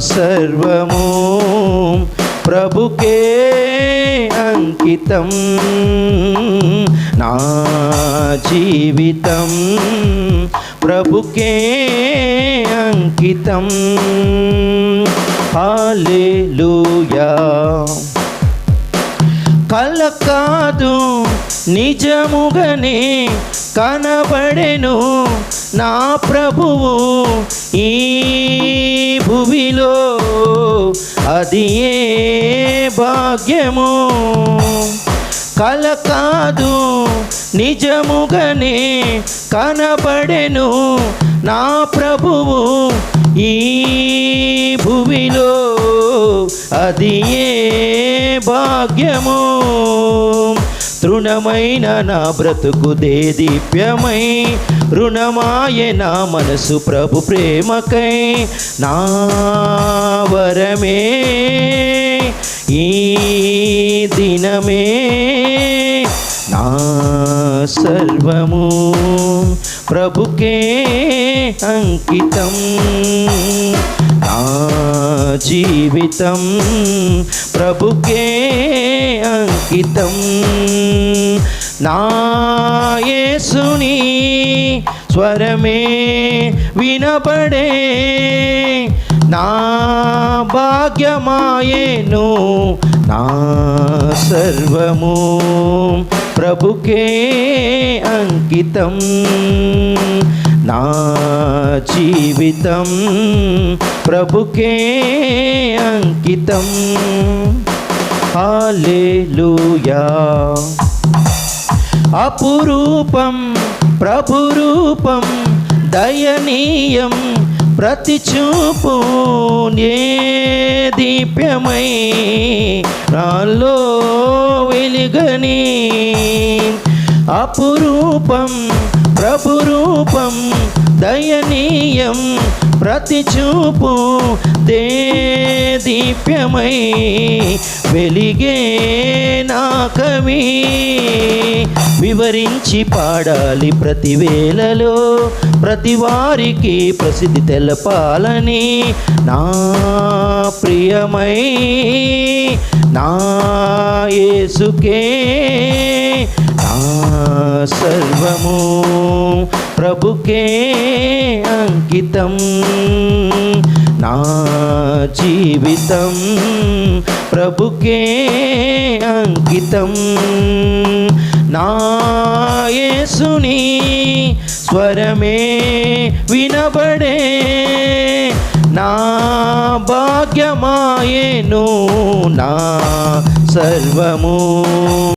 సర్వము. ప్రభుకే అంకితం. నా జీవితం ప్రభుకే అంకితం. హాలేలుయా కల కాదు నిజముగనే కనబడెను నా ప్రభువు ఈ భూమిలో అది ఏ భాగ్యము? కల కాదు నిజముగనే కనబడెను నా ప్రభువు ఈ భూమిలో అది ఏ భాగ్యము? తృణమైన నా బ్రతుకు దేదీప్యమై రుణమాయ నా మనసు ప్రభు ప్రేమకై. నా వరమే ఈ దినమే. నా సర్వము ప్రభుకే అంకితం. నా జీవితం ప్రభుకే అంకితం. నాయసుని స్వరమే వినపడే నా భాగ్యమాయేను నా సర్వము ప్రభుకే అంకితం. నా జీవితం ప్రభుకే అంకితం. హాలేలుయా అపురూపం ప్రభురూపం దయనీయం ప్రతి చూపు దీప్యమై నాలో వెలుగని అపురూపం ప్రభురూపం దయనీయం ప్రతి చూపు దీప్యమై వెలిగే నా కవి వివరించి పాడాలి ప్రతి వేళలో ప్రతి వారికి ప్రసిద్ధి తెలపాలని నా ప్రియమై నా యేసుకే సర్వము ప్రభుకే అంకితం. నా జీవితం ప్రభుకే అంకితం. నాయసుని స్వరమే వినబడే నా భాగ్యమాయేను నా సర్వము.